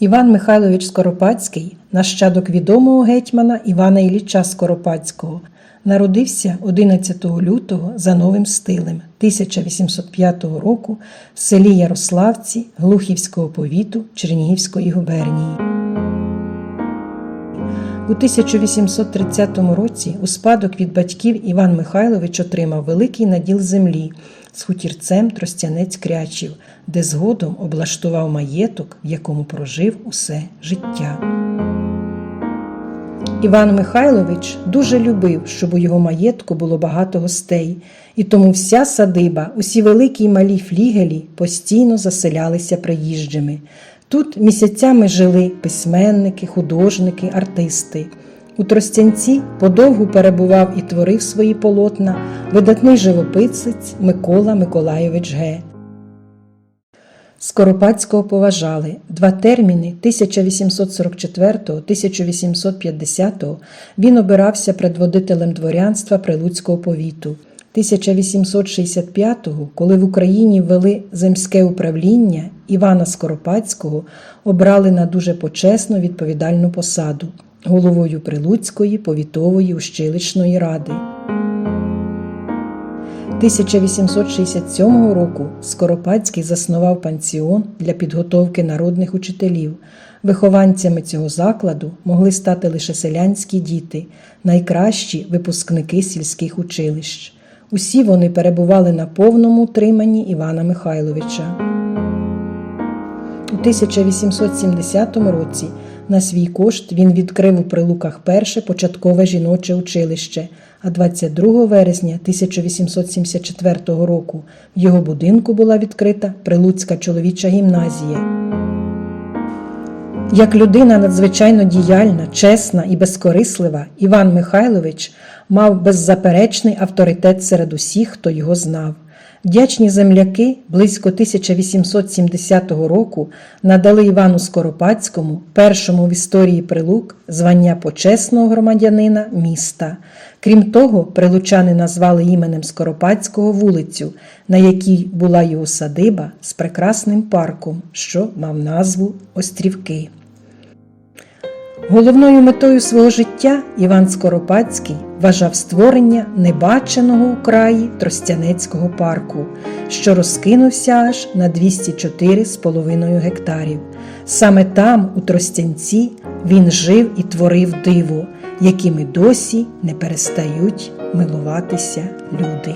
Іван Михайлович Скоропадський, нащадок відомого гетьмана Івана Ілліча Скоропадського, народився 11 лютого за новим стилем 1805 року в селі Ярославці Глухівського повіту Чернігівської губернії. У 1830 році у спадок від батьків Іван Михайлович отримав великий наділ землі з хутірцем Тростянець Крячів, де згодом облаштував маєток, в якому прожив усе життя. Іван Михайлович дуже любив, щоб у його маєтку було багато гостей, і тому вся садиба, усі великі й малі флігелі постійно заселялися приїжджими. Тут місяцями жили письменники, художники, артисти. У Тростянці подовгу перебував і творив свої полотна видатний живописець Микола Миколайович Г. Скоропадського поважали. Два терміни 1844-1850 він обирався предводителем дворянства Прилуцького повіту. 1865-го, коли в Україні ввели земське управління, Івана Скоропадського обрали на дуже почесну відповідальну посаду головою Прилуцької повітової ущелищної ради. 1867 року Скоропадський заснував пансіон для підготовки народних учителів. Вихованцями цього закладу могли стати лише селянські діти, найкращі випускники сільських училищ. Усі вони перебували на повному утриманні Івана Михайловича. У 1870 році на свій кошт він відкрив у Прилуках перше початкове жіноче училище, а 22 вересня 1874 року в його будинку була відкрита Прилуцька чоловіча гімназія. Як людина надзвичайно діяльна, чесна і безкорислива, Іван Михайлович мав беззаперечний авторитет серед усіх, хто його знав. Вдячні земляки близько 1870 року надали Івану Скоропадському, першому в історії прилук, звання почесного громадянина міста. Крім того, прилучани назвали іменем Скоропадського вулицю, на якій була його садиба з прекрасним парком, що мав назву Острівки. Головною метою свого життя Іван Скоропадський вважав створення небаченого у краї Тростянецького парку, що розкинувся аж на 204,5 гектарів. Саме там, у Тростянці, він жив і творив диво, якими досі не перестають милуватися люди.